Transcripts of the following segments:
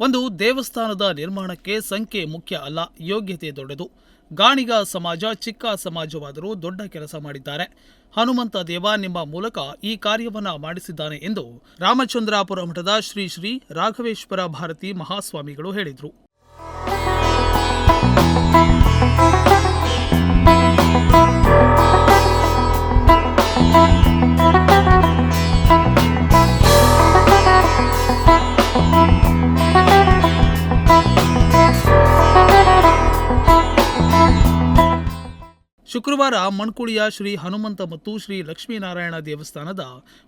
ಒಂದು ದೇವಸ್ಥಾನದ ನಿರ್ಮಾಣಕ್ಕೆ ಸಂಖ್ಯೆ ಮುಖ್ಯ ಅಲ್ಲ, ಯೋಗ್ಯತೆ ದೊಡ್ಡದು. ಗಾಣಿಗ ಸಮಾಜ, ಚಿಕ್ಕ ಸಮಾಜವಾದರೂ ದೊಡ್ಡ ಕೆಲಸ ಮಾಡಿದ್ದಾರೆ. ಹನುಮಂತ ದೇವ ನಿಮ್ಮ ಮೂಲಕ ಈ ಕಾರ್ಯವನ್ನ ಮಾಡಿಸಿದ್ದಾನೆ ಎಂದು ರಾಮಚಂದ್ರಾಪುರ ಮಠದ ಶ್ರೀ ಶ್ರೀ ರಾಘವೇಶ್ವರ ಭಾರತಿ ಮಹಾಸ್ವಾಮಿಗಳು ಹೇಳಿದರು. ಶುಕ್ರವಾರ ಮಣ್ಕುಳಿಯ ಶ್ರೀ ಹನುಮಂತ ಮತ್ತು ಶ್ರೀ ಲಕ್ಷ್ಮೀನಾರಾಯಣ ದೇವಸ್ಥಾನದ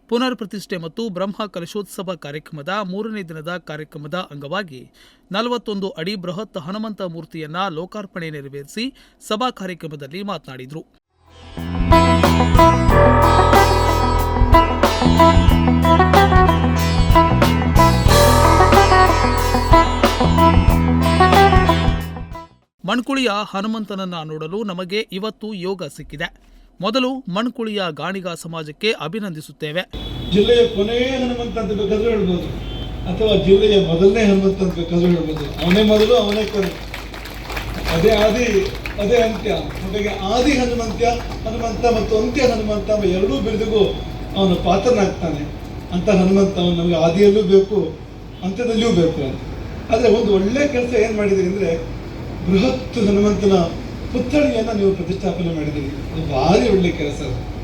ಪುನರ್ ಪ್ರತಿಷ್ಠೆ ಮತ್ತು ಬ್ರಹ್ಮ ಕಲಶೋತ್ಸವ ಕಾರ್ಯಕ್ರಮದ ಮೂರನೇ ದಿನದ ಕಾರ್ಯಕ್ರಮದ ಅಂಗವಾಗಿ ನಲವತ್ತೊಂದು ಅಡಿ ಬೃಹತ್ ಹನುಮಂತ ಮೂರ್ತಿಯನ್ನ ಲೋಕಾರ್ಪಣೆ ನೆರವೇರಿಸಿ ಸಭಾ ಕಾರ್ಯಕ್ರಮದಲ್ಲಿ ಮಾತನಾಡಿದರು. ಮಣ್ಕುಳಿಯ ಹನುಮಂತನನ್ನ ನೋಡಲು ನಮಗೆ ಇವತ್ತು ಯೋಗ ಸಿಕ್ಕಿದೆ. ಮೊದಲು ಮಣ್ಕುಳಿಯ ಗಾಣಿಗ ಸಮಾಜಕ್ಕೆ ಅಭಿನಂದಿಸುತ್ತೇವೆ. ಜಿಲ್ಲೆಯ ಕೊನೆಯ ಹನುಮಂತ ಅಂತ ಬೇಕಾದ್ರೂ ಹೇಳ್ಬೋದು. ಅಥವಾ ಜಿಲ್ಲೆಯ ಮೊದಲನೇ ಹನುಮಂತ ಅಂತ ಬೇಕಾದ್ರೂ ಹೇಳ್ಬೋದು. ಅವನೇ ಮೊದಲು, ಅವನೇ ಕೊನೆ. ಅದೇ ಆದಿ, ಅದೇ ಅಂತ್ಯ. ಹಾಗಾಗಿ ಆದಿ ಹನುಮಂತ್ಯ ಹನುಮಂತ ಮತ್ತು ಅಂತ್ಯ ಹನುಮಂತ ಎರಡೂ ಬಿರುದಿಗೂ ಅವನು ಪಾತ್ರನಾಗ್ತಾನೆ. ಅಂತ ಹನುಮಂತ ಅವನು ನಮಗೆ ಆದಿಯಲ್ಲೂ ಬೇಕು, ಅಂತ್ಯದಲ್ಲಿಯೂ ಬೇಕು ಅಂತ. ಆದರೆ ಒಂದು ಒಳ್ಳೆ ಕೆಲಸ ಏನು ಮಾಡಿದ್ರಿ ಅಂದರೆ ಬೃಹತ್ ಹನುಮಂತನ ಪುತ್ಥಳಿಯನ್ನು ನೀವು ಪ್ರತಿಷ್ಠಾಪನೆ ಮಾಡಿದ್ದೀರಿ. ಅದು ಭಾರಿ ಒಳ್ಳೆ ಕೆಲಸ ಅದು.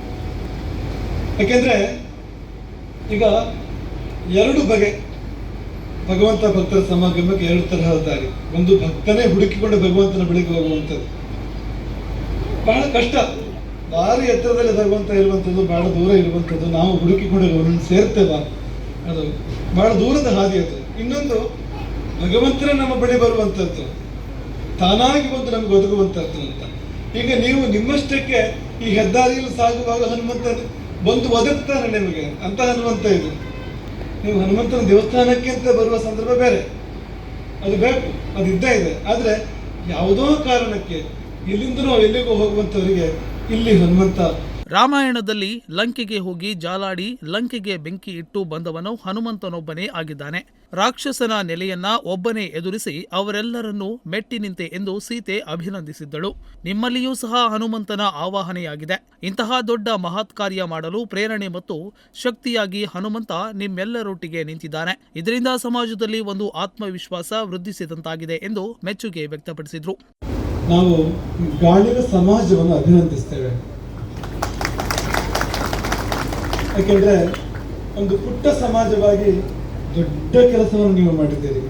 ಯಾಕೆಂದ್ರೆ ಈಗ ಎರಡು ಬಗೆ ಭಗವಂತ ಭಕ್ತರ ಸಮಾಗಮಕ್ಕೆ ಎರಡು ತರಹದ ದಾರಿ ಒಂದು ಭಕ್ತನೇ ಹುಡುಕಿಕೊಂಡು ಭಗವಂತನ ಬಳಿಗೆ ಹೋಗುವಂಥದ್ದು. ಬಹಳ ಕಷ್ಟ. ಭಾರಿ ಎತ್ತರದಲ್ಲಿ ಭಗವಂತ ಇರುವಂಥದ್ದು, ಬಹಳ ದೂರ ಇರುವಂಥದ್ದು. ನಾವು ಹುಡುಕಿಕೊಂಡು ಅವನನ್ನು ಸೇರ್ತೇವ. ಅದು ಬಹಳ ದೂರದ ಹಾದಿ ಅದು. ಇನ್ನೊಂದು ಭಗವಂತನೇ ನಮ್ಮ ಬಳಿ ಬರುವಂಥದ್ದು. ತಾನಾಗಿ ಬಂದು ನಮ್ಗೆ ಒದಗುವಂಥದ್ದು ಅಂತ. ಈಗ ನೀವು ನಿಮ್ಮಷ್ಟಕ್ಕೆ ಈ ಹೆದ್ದಾರಿಯಲ್ಲಿ ಸಾಗುವಾಗ ಹನುಮಂತ ಬಂದು ಒದಗ್ತಾನೆ ನಿಮಗೆ. ಅಂತ ಹನುಮಂತ ಇದು. ನೀವು ಹನುಮಂತನ ದೇವಸ್ಥಾನಕ್ಕೆ ಅಂತ ಬರುವ ಸಂದರ್ಭ ಬೇರೆ. ಅದು ಬೇಕು ಅದು ಇದ್ದೇ ಇದೆ. ಆದರೆ ಯಾವುದೋ ಕಾರಣಕ್ಕೆ ಇಲ್ಲಿಂದನೋ ಎಲ್ಲಿಗೂ ಹೋಗುವಂಥವರಿಗೆ ಇಲ್ಲಿ ಹನುಮಂತ ರಾಮಾಯಣದಲ್ಲಿ ಲಂಕೆಗೆ ಹೋಗಿ ಜಾಲಾಡಿ ಲಂಕೆಗೆ ಬೆಂಕಿ ಇಟ್ಟು ಬಂದವನು ಹನುಮಂತನೊಬ್ಬನೇ ಆಗಿದ್ದಾನೆ. ರಾಕ್ಷಸನ ನೆಲೆಯನ್ನ ಒಬ್ಬನೇ ಎದುರಿಸಿ ಅವರೆಲ್ಲರನ್ನೂ ಮೆಟ್ಟಿ ನಿಂತೆ ಎಂದು ಸೀತೆ ಅಭಿನಂದಿಸಿದ್ದಳು. ನಿಮ್ಮಲ್ಲಿಯೂ ಸಹ ಹನುಮಂತನ ಆವಾಹನೆಯಾಗಿದೆ. ಇಂತಹ ದೊಡ್ಡ ಮಹತ್ ಕಾರ್ಯ ಮಾಡಲು ಪ್ರೇರಣೆ ಮತ್ತು ಶಕ್ತಿಯಾಗಿ ಹನುಮಂತ ನಿಮ್ಮೆಲ್ಲರೊಟ್ಟಿಗೆ ನಿಂತಿದ್ದಾನೆ. ಇದರಿಂದ ಸಮಾಜದಲ್ಲಿ ಒಂದು ಆತ್ಮವಿಶ್ವಾಸ ವೃದ್ಧಿಸಿದಂತಾಗಿದೆ ಎಂದು ಮೆಚ್ಚುಗೆ ವ್ಯಕ್ತಪಡಿಸಿದರು. ನಾವು ಗಾಳಿನ ಸಮಾಜವನ್ನು ಅಭಿನಂದಿಸ್ತೇವೆ. ಯಾಕೆಂದ್ರೆ ಒಂದು ಪುಟ್ಟ ಸಮಾಜವಾಗಿ ದೊಡ್ಡ ಕೆಲಸವನ್ನು ನೀವು ಮಾಡಿದ್ದೀರಿ.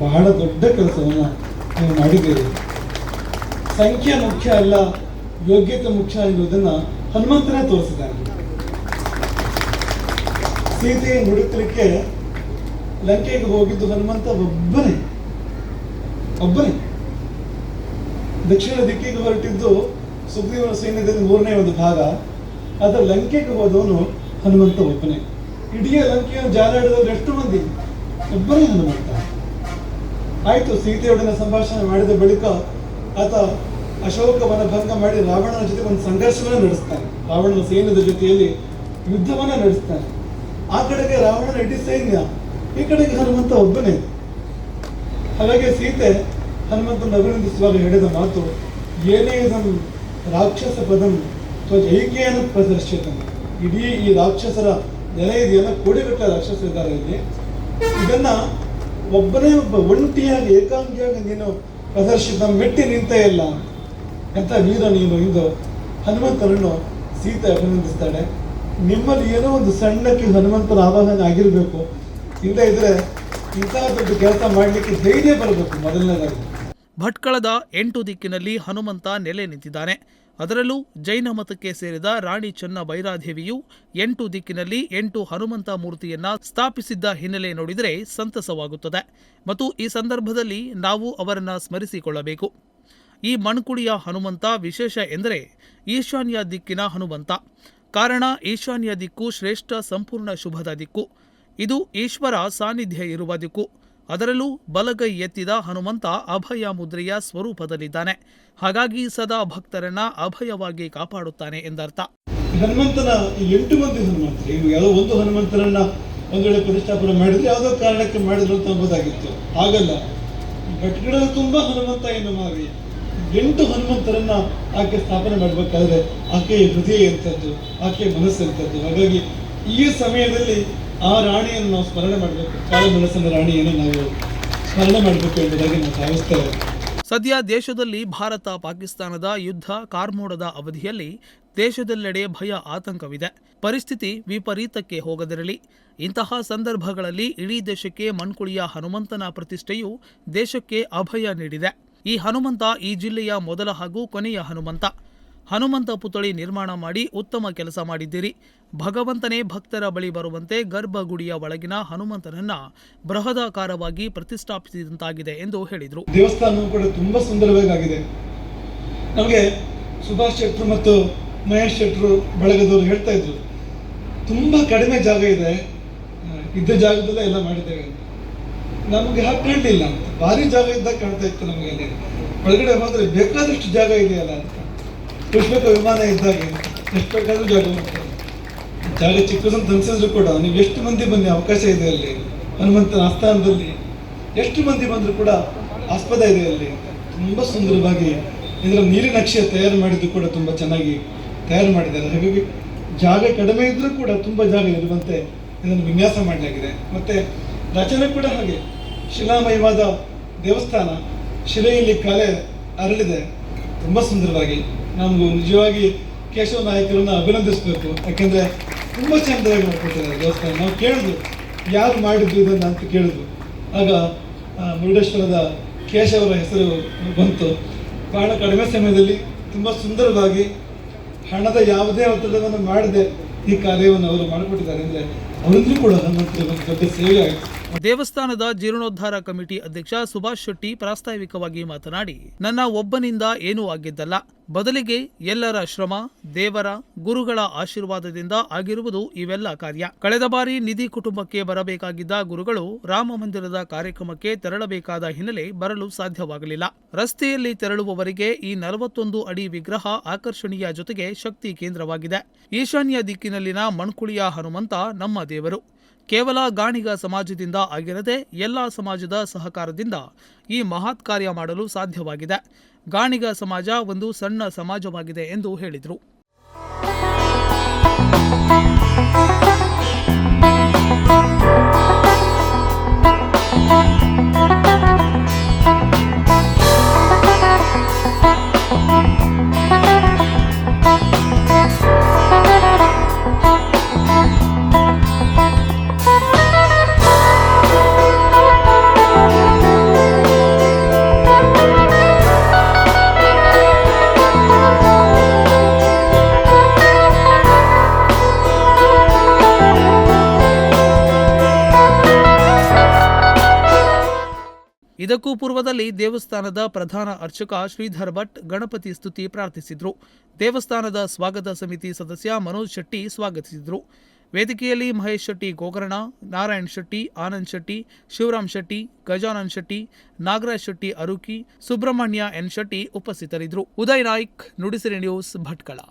ಬಹಳ ದೊಡ್ಡ ಕೆಲಸವನ್ನು ನೀವು ಮಾಡಿದ್ದೀರಿ. ಸಂಖ್ಯೆ ಮುಖ್ಯ ಅಲ್ಲ, ಯೋಗ್ಯತೆ ಮುಖ್ಯ ಎನ್ನುವುದನ್ನ ಹನುಮಂತನೇ ತೋರಿಸಿದ್ದಾನೆ ಸೀತೆ ಹುಡುಕಲಿಕ್ಕೆ ಲಂಕೆಗೆ ಹೋಗಿದ್ದು ಹನುಮಂತ ಒಬ್ಬನೇ. ಒಬ್ಬನೇ. ದಕ್ಷಿಣ ದಿಕ್ಕಿಗೆ ಹೊರಟಿದ್ದು ಸುಗ್ರೀವನ ಸೈನ್ಯದಲ್ಲಿ ಮೂರನೇ ಒಂದು ಭಾಗ. ಅದರ ಲಂಕೆಗೆ ಹೋದವನು ಹನುಮಂತ ಒಬ್ಬನೇ. ಇಡೀ ಲಂಕೆಯನ್ನು ಜಾಲಾಡಿದವರು ಎಷ್ಟು ಮಂದಿ. ಒಬ್ಬನೇ ಹನುಮಂತ. ಆಯ್ತು, ಸೀತೆಯೊಡನೆ ಸಂಭಾಷಣೆ ಮಾಡಿದ ಬಳಿಕ ಆತ ಅಶೋಕವನ ಭಂಗ ಮಾಡಿ ರಾವಣನ ಜೊತೆ ಒಂದು ಸಂಘರ್ಷವನ್ನು ನಡೆಸ್ತಾನೆ. ರಾವಣನ ಸೈನ್ಯದ ಜೊತೆಯಲ್ಲಿ ಯುದ್ಧವನ್ನು ನಡೆಸ್ತಾನೆ. ಆ ಕಡೆಗೆ ರಾವಣನ ಇಡೀ ಸೈನ್ಯ, ಈ ಕಡೆಗೆ ಹನುಮಂತ ಒಬ್ಬನೇ. ಹಾಗಾಗಿ ಸೀತೆ ಹನುಮಂತನ ಅಭಿನಂದಿಸುವಾಗ ಹೇಳಿದ ಮಾತು, ಏನೇ ಇದನ್ನು ರಾಕ್ಷಸ ಪದಂ ತ್ವಜೈಕೇನ ಪ್ರದರ್ಶಿತ. ಇಡೀ ಈ ರಾಕ್ಷಸರ ನೆಲೆ ಇದೆಯಲ್ಲ ಕೋಡಿಗಟ್ಟ ರಾಕ್ಷಸರಿದ್ದಾರೆ ಇಲ್ಲಿ. ಇದನ್ನ ಒಬ್ಬನೇ ಒಬ್ಬ ಒಂಟಿಯಾಗಿ, ಏಕಾಂಗಿಯಾಗಿ ನೀನು ಪ್ರದರ್ಶಿತ ಮೆಟ್ಟಿ ನಿಂತೇ ಇಲ್ಲ. ಎಂತ ವೀರ ನೀನು ಇದು. ಹನುಮಂತನನ್ನು ಸೀತೆ ಅಭಿನಂದಿಸ್ತಾಳೆ. ನಿಮ್ಮಲ್ಲಿ ಏನೋ ಒಂದು ಸಣ್ಣಕ್ಕೆ ಹನುಮಂತನ ಆವಾಹನೆ ಆಗಿರಬೇಕು. ಇಲ್ಲದೇ ಇದ್ರೆ ಇಂತಹ ದೊಡ್ಡ ಕೆಲಸ ಮಾಡಲಿಕ್ಕೆ ಧೈರ್ಯ ಬರಬೇಕು ಮೊದಲನೇದಾಗಿ. ಭಟ್ಕಳದ ಎಂಟು ದಿಕ್ಕಿನಲ್ಲಿ ಹನುಮಂತ ನೆಲೆ ನಿಂತಿದ್ದಾನೆ. ಅದರಲ್ಲೂ ಜೈನ ಮತಕ್ಕೆ ಸೇರಿದ ರಾಣಿ ಚೆನ್ನ ಭೈರಾದೇವಿಯು ಎಂಟು ದಿಕ್ಕಿನಲ್ಲಿ ಎಂಟು ಹನುಮಂತ ಮೂರ್ತಿಯನ್ನ ಸ್ಥಾಪಿಸಿದ್ದ ಹಿನ್ನೆಲೆ ನೋಡಿದರೆ ಸಂತಸವಾಗುತ್ತದೆ. ಮತ್ತು ಈ ಸಂದರ್ಭದಲ್ಲಿ ನಾವು ಅವರನ್ನ ಸ್ಮರಿಸಿಕೊಳ್ಳಬೇಕು. ಈ ಮಣ್ಕುಡಿಯ ಹನುಮಂತ ವಿಶೇಷ ಎಂದರೆ ಈಶಾನ್ಯ ದಿಕ್ಕಿನ ಹನುಮಂತ. ಕಾರಣ ಈಶಾನ್ಯ ದಿಕ್ಕು ಶ್ರೇಷ್ಠ ಸಂಪೂರ್ಣ ಶುಭದ ದಿಕ್ಕು. ಇದು ಈಶ್ವರ ಸಾನ್ನಿಧ್ಯ ಇರುವ ದಿಕ್ಕು. ಅದರಲ್ಲೂ ಬಲಗೈ ಎತ್ತಿದ ಹನುಮಂತ ಅಭಯ ಮುದ್ರೆಯ ಸ್ವರೂಪದಲ್ಲಿದ್ದಾನೆ. ಹಾಗಾಗಿ ಸದಾ ಭಕ್ತರನ್ನ ಅಭಯವಾಗಿ ಕಾಪಾಡುತ್ತಾನೆ ಎಂದರ್ಥ. ಹನುಮಂತನ ಎಂಟು ಮಂದಿ ಹನುಮಂತರು ಯಾವುದೋ ಒಂದು ಹನುಮಂತನನ್ನ ಒಂದು ವೇಳೆ ಪ್ರತಿಷ್ಠಾಪನೆ ಮಾಡಿದ್ರೆ ಯಾವುದೋ ಕಾರಣಕ್ಕೆ ಮಾಡಿದ್ರು ಅಂತ ಅನ್ಬೋದಾಗಿತ್ತು ಹಾಗಲ್ಲ. ಭಟ್ಗಳಲ್ಲಿ ತುಂಬಾ ಹನುಮಂತ ಎಂದು ಮಾವಿ. ಎಂಟು ಹನುಮಂತರನ್ನ ಆಕೆ ಸ್ಥಾಪನೆ ಮಾಡಬೇಕಾದ್ರೆ ಆಕೆಯ ಹೃದಯ ಎಂಥದ್ದು, ಆಕೆಯ ಮನಸ್ಸು ಎಂಥದ್ದು. ಹಾಗಾಗಿ ಈ ಸಮಯದಲ್ಲಿ ಆ ರಾಣಿಯನ್ನು ನಾವು ಸ್ಮರಣೆ ಮಾಡಬೇಕು. ಕಾಳು ಮೆಣಸಿನ ರಾಣಿಯನ್ನು ನಾವು ಸ್ಮರಣೆ ಮಾಡಬೇಕು ಎಂಬುದಾಗಿ ನಾವು ಭಾವಿಸ್ತೇವೆ. ಸದ್ಯ ದೇಶದಲ್ಲಿ ಭಾರತ, ಪಾಕಿಸ್ತಾನದ ಯುದ್ಧ ಕಾರ್ಮೋಡದ ಅವಧಿಯಲ್ಲಿ ದೇಶದೆಲ್ಲೆಡೆ ಭಯ ಆತಂಕವಿದೆ. ಪರಿಸ್ಥಿತಿ ವಿಪರೀತಕ್ಕೆ ಹೋಗದಿರಲಿ. ಇಂತಹ ಸಂದರ್ಭಗಳಲ್ಲಿ ಇಡೀ ದೇಶಕ್ಕೆ ಮಣ್ಕುಳಿಯ ಹನುಮಂತನ ಪ್ರತಿಷ್ಠೆಯು ದೇಶಕ್ಕೆ ಅಭಯ ನೀಡಿದೆ. ಈ ಹನುಮಂತ ಈ ಜಿಲ್ಲೆಯ ಮೊದಲ ಹಾಗೂ ಕೊನೆಯ ಹನುಮಂತ. ಹನುಮಂತ ಪುತ್ಥಳಿ ನಿರ್ಮಾಣ ಮಾಡಿ ಉತ್ತಮ ಕೆಲಸ ಮಾಡಿದ್ದೀರಿ. ಭಗವಂತನೇ ಭಕ್ತರ ಬಳಿ ಬರುವಂತೆ ಗರ್ಭಗುಡಿಯ ಒಳಗಿನ ಹನುಮಂತನನ್ನ ಬೃಹದಾಕಾರವಾಗಿ ಪ್ರತಿಷ್ಠಾಪಿಸಿದಂತಾಗಿದೆ ಎಂದು ಹೇಳಿದರು. ದೇವಸ್ಥಾನ ಕೂಡ ತುಂಬ ಸುಂದರವಾಗಿದೆ. ನಮಗೆ ಸುಭಾಷ್ ಶೆಟ್ರು ಮತ್ತು ಮಹೇಶ್ ಶೆಟ್ರು ಬಳಗದವರು ಹೇಳ್ತಾ ಇದ್ರು, ತುಂಬ ಕಡಿಮೆ ಜಾಗ ಇದೆ ಇದ್ದ ಜಾಗದಲ್ಲೇ ಎಲ್ಲ ಮಾಡಿದ್ದೇವೆ ನಮಗೆ ಹಾಗೆ ಕಾಣಲಿಲ್ಲ ಭಾರಿ ಜಾಗ ಇದ್ದಾಗ ಕಾಣ್ತಾ ಇತ್ತು ನಮಗೆ ಅಲ್ಲಿ. ಒಳಗಡೆ ಹೋದರೆ ಬೇಕಾದಷ್ಟು ಜಾಗ ಇದೆಯಲ್ಲ ಅಂತ. ಪುಷ್ಪಕ ವಿಮಾನ ಇದ್ದಾಗೆ ಎಷ್ಟು ಬೇಕಾದ್ರೂ ಜಾಗ ಜಾಗ ಚಿಕ್ಕದಂತ ಅನ್ಸಿದ್ರು ಕೂಡ ನೀವು ಎಷ್ಟು ಮಂದಿ ಬನ್ನಿ ಅವಕಾಶ ಇದೆ ಅಲ್ಲಿ? ಹನುಮಂತನ ಆಸ್ಥಾನದಲ್ಲಿ ಎಷ್ಟು ಮಂದಿ ಬಂದರೂ ಕೂಡ ಆಸ್ಪದ ಇದೆ ಅಲ್ಲಿ? ತುಂಬ ಸುಂದರವಾಗಿ ಇದರ ನೀಲಿ ನಕ್ಷೆ ತಯಾರು ಮಾಡಿದ್ದು ಕೂಡ ತುಂಬ ಚೆನ್ನಾಗಿ ತಯಾರು ಮಾಡಿದ್ದಾರೆ. ಹಾಗಾಗಿ ಜಾಗ ಕಡಿಮೆ ಇದ್ದರೂ ಕೂಡ ತುಂಬ ಜಾಗ ಇರುವಂತೆ ಇದನ್ನು ವಿನ್ಯಾಸ ಮಾಡಲಾಗಿದೆ. ಮತ್ತೆ ರಚನೆ ಕೂಡ ಹಾಗೆ. ಶಿಲಾಮಯವಾದ ದೇವಸ್ಥಾನ ಶಿಲೆಯಲ್ಲಿ ಕಲೆ ಅರಳಿದೆ. ತುಂಬ ಸುಂದರವಾಗಿ. ನಮಗೂ ನಿಜವಾಗಿ ಕೇಶವ ನಾಯಕರನ್ನ ಅಭಿನಂದಿಸಬೇಕು. ಯಾಕಂದ್ರೆ ತುಂಬ ಚಂದವಾಗಿ ಮಾಡ್ಕೊಟ್ಟಿದ್ದಾರೆ ದೇವಸ್ಥಾನ. ನಾವು ಕೇಳಿದ್ರು ಯಾರು ಮಾಡಿದ್ರು ಇದನ್ನು ಅಂತ ಕೇಳಿದ್ರು ಆಗ ಮುರುಡೇಶ್ವರದ ಕೇಶವರ ಹೆಸರು ಬಂತು. ಬಹಳ ಕಡಿಮೆ ಸಮಯದಲ್ಲಿ ತುಂಬ ಸುಂದರವಾಗಿ ಹಣದ ಯಾವುದೇ ಒತ್ತಡವನ್ನು ಮಾಡದೆ ಈ ಕಾರ್ಯವನ್ನು ಅವರು ಮಾಡಿಕೊಟ್ಟಿದ್ದಾರೆ. ಅಂದರೆ ಅವರಿಂದಲೂ ಕೂಡ ನಮ್ಮ ಒಂದು ದೊಡ್ಡ ಸೇವೆ ಆಯಿತು ದೇವಸ್ಥಾನದ ಜೀರ್ಣೋದ್ಧಾರ ಕಮಿಟಿ ಅಧ್ಯಕ್ಷ ಸುಭಾಷ್ ಶೆಟ್ಟಿ ಪ್ರಾಸ್ತಾವಿಕವಾಗಿ ಮಾತನಾಡಿ, ನನ್ನ ಒಬ್ಬನಿಂದ ಏನೂ ಆಗಿದ್ದಲ್ಲ. ಬದಲಿಗೆ ಎಲ್ಲರ ಶ್ರಮ, ದೇವರ, ಗುರುಗಳ ಆಶೀರ್ವಾದದಿಂದ ಆಗಿರುವುದು ಇವೆಲ್ಲ ಕಾರ್ಯ. ಕಳೆದ ಬಾರಿ ನಿಧಿ ಕುಟುಂಬಕ್ಕೆ ಬರಬೇಕಾಗಿದ್ದ ಗುರುಗಳು ರಾಮ ಮಂದಿರದ ಕಾರ್ಯಕ್ರಮಕ್ಕೆ ತೆರಳಬೇಕಾದ ಹಿನ್ನೆಲೆ ಬರಲು ಸಾಧ್ಯವಾಗಲಿಲ್ಲ. ರಸ್ತೆಯಲ್ಲಿ ತೆರಳುವವರಿಗೆ ಈ ನಲವತ್ತೊಂದು ಅಡಿ ವಿಗ್ರಹ ಆಕರ್ಷಣೀಯ ಜೊತೆಗೆ ಶಕ್ತಿ ಕೇಂದ್ರವಾಗಿದೆ. ಈಶಾನ್ಯ ದಿಕ್ಕಿನಲ್ಲಿನ ಮಣ್ಕುಳಿಯ ಹನುಮಂತ ನಮ್ಮ ದೇವರು. ಕೇವಲ ಗಾಣಿಗ ಸಮಾಜದಿಂದ ಆಗಿರದೆ ಎಲ್ಲ ಸಮಾಜದ ಸಹಕಾರದಿಂದ ಈ ಮಹತ್ ಕಾರ್ಯ ಮಾಡಲು ಸಾಧ್ಯವಾಗಿದೆ. ಗಾಣಿಗ ಸಮಾಜ ಒಂದು ಸಣ್ಣ ಸಮಾಜವಾಗಿದೆ ಎಂದು ಹೇಳಿದರು. ಇದಕ್ಕೂ ಪೂರ್ವದಲ್ಲಿ ದೇವಸ್ಥಾನದ ಪ್ರಧಾನ ಅರ್ಚಕ ಶ್ರೀಧರ್ ಭಟ್ ಗಣಪತಿ ಸ್ತುತಿ ಪ್ರಾರ್ಥಿಸಿದರು. ದೇವಸ್ಥಾನದ ಸ್ವಾಗತ ಸಮಿತಿ ಸದಸ್ಯ ಮನೋಜ್ ಶೆಟ್ಟಿ ಸ್ವಾಗತಿಸಿದರು. ವೇದಿಕೆಯಲ್ಲಿ ಮಹೇಶ್ ಶೆಟ್ಟಿ ಗೋಕರ್ಣ, ನಾರಾಯಣ್ ಶೆಟ್ಟಿ, ಆನಂದ್ ಶೆಟ್ಟಿ, ಶಿವರಾಮ್ ಶೆಟ್ಟಿ ಗಜಾನನ್ ಶೆಟ್ಟಿ, ನಾಗರಾಜ್ ಶೆಟ್ಟಿ ಅರುಕಿ, ಸುಬ್ರಹ್ಮಣ್ಯ ಎನ್ ಶೆಟ್ಟಿ ಉಪಸ್ಥಿತರಿದ್ದರು. ಉದಯ್ ನಾಯ್ಕ್, ನುಡಿಸಿರಿ ನ್ಯೂಸ್ ಭಟ್ಕಳ.